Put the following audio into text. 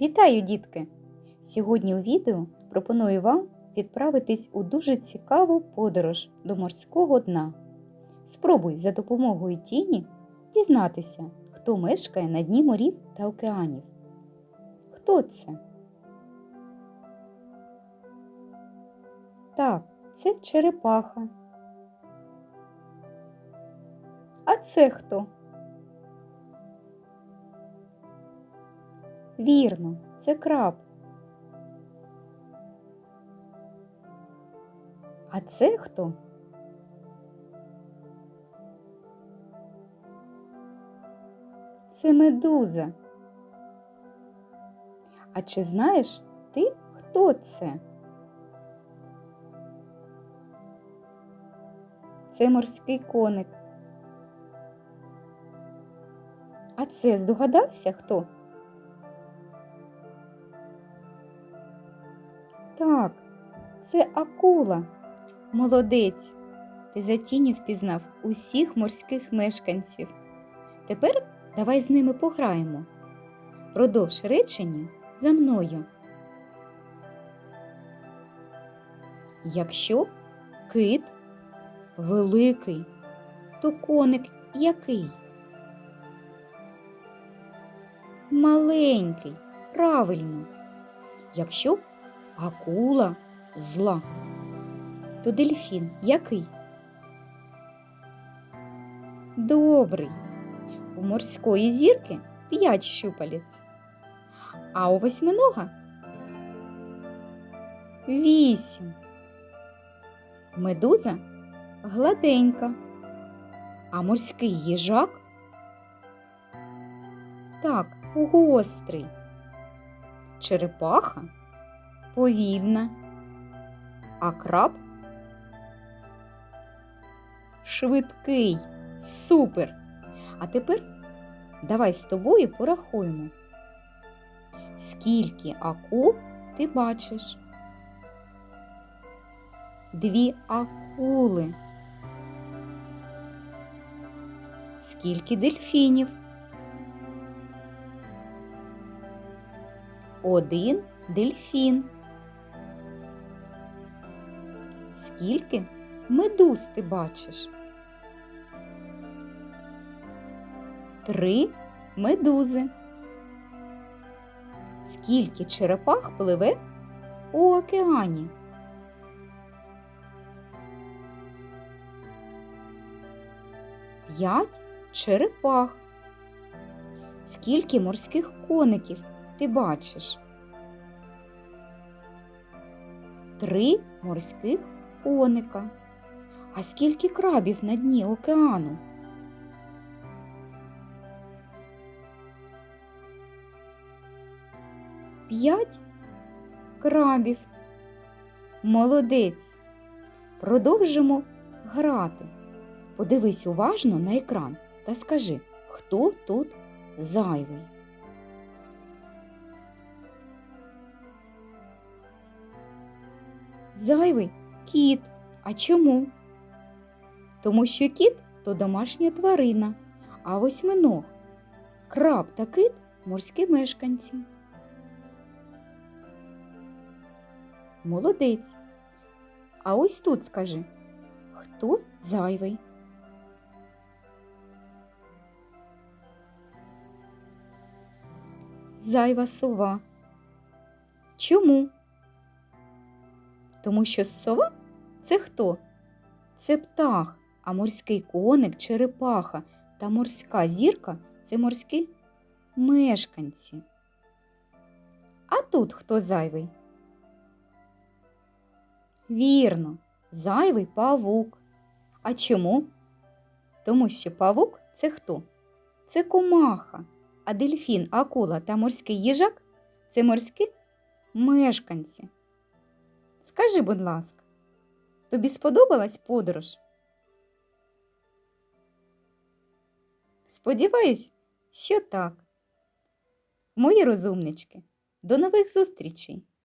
Вітаю, дітки! Сьогодні у відео пропоную вам відправитись у дуже цікаву подорож до морського дна. Спробуй за допомогою тіні дізнатися, хто мешкає на дні морів та океанів. Хто це? Так, це черепаха. А це хто? Вірно, це краб. А це хто? Це медуза. А чи знаєш ти, хто це? Це морський коник. А це здогадався хто? Так, це акула. Молодець. Ти за тінню впізнав усіх морських мешканців. Тепер давай з ними пограємо. Продовж речення за мною. Якщо кит великий, то коник який? Маленький, правильно. Якщо акула зла, то дельфін який? Добрий. У морської зірки п'ять щупалець, а у восьминога вісім. Медуза гладенька, а морський їжак так, гострий. Черепаха повільна, а краб швидкий. Супер! А тепер давай з тобою порахуємо. Скільки акул ти бачиш? Дві акули. Скільки дельфінів? Один дельфін. Скільки медуз ти бачиш? Три медузи. Скільки черепах пливе у океані? П'ять черепах. Скільки морських коників ти бачиш? Три морських коника. А скільки крабів на дні океану? П'ять крабів. Молодець. Продовжимо грати. Подивись уважно на екран та скажи, хто тут зайвий. Зайвий кіт. А чому? Тому що кіт то домашня тварина, а восьминог, краб та кит морські мешканці. Молодець. А ось тут скажи, хто зайвий? Зайва сова. Чому? Тому що сова це хто? Це птах, а морський коник, черепаха та морська зірка це морські мешканці. А тут хто зайвий? Вірно, зайвий павук. А чому? Тому що павук це хто? Це комаха, а дельфін, акула та морський їжак це морські мешканці. Скажи, будь ласка, тобі сподобалась подорож? Сподіваюсь, що так. Мої розумнички, до нових зустрічей!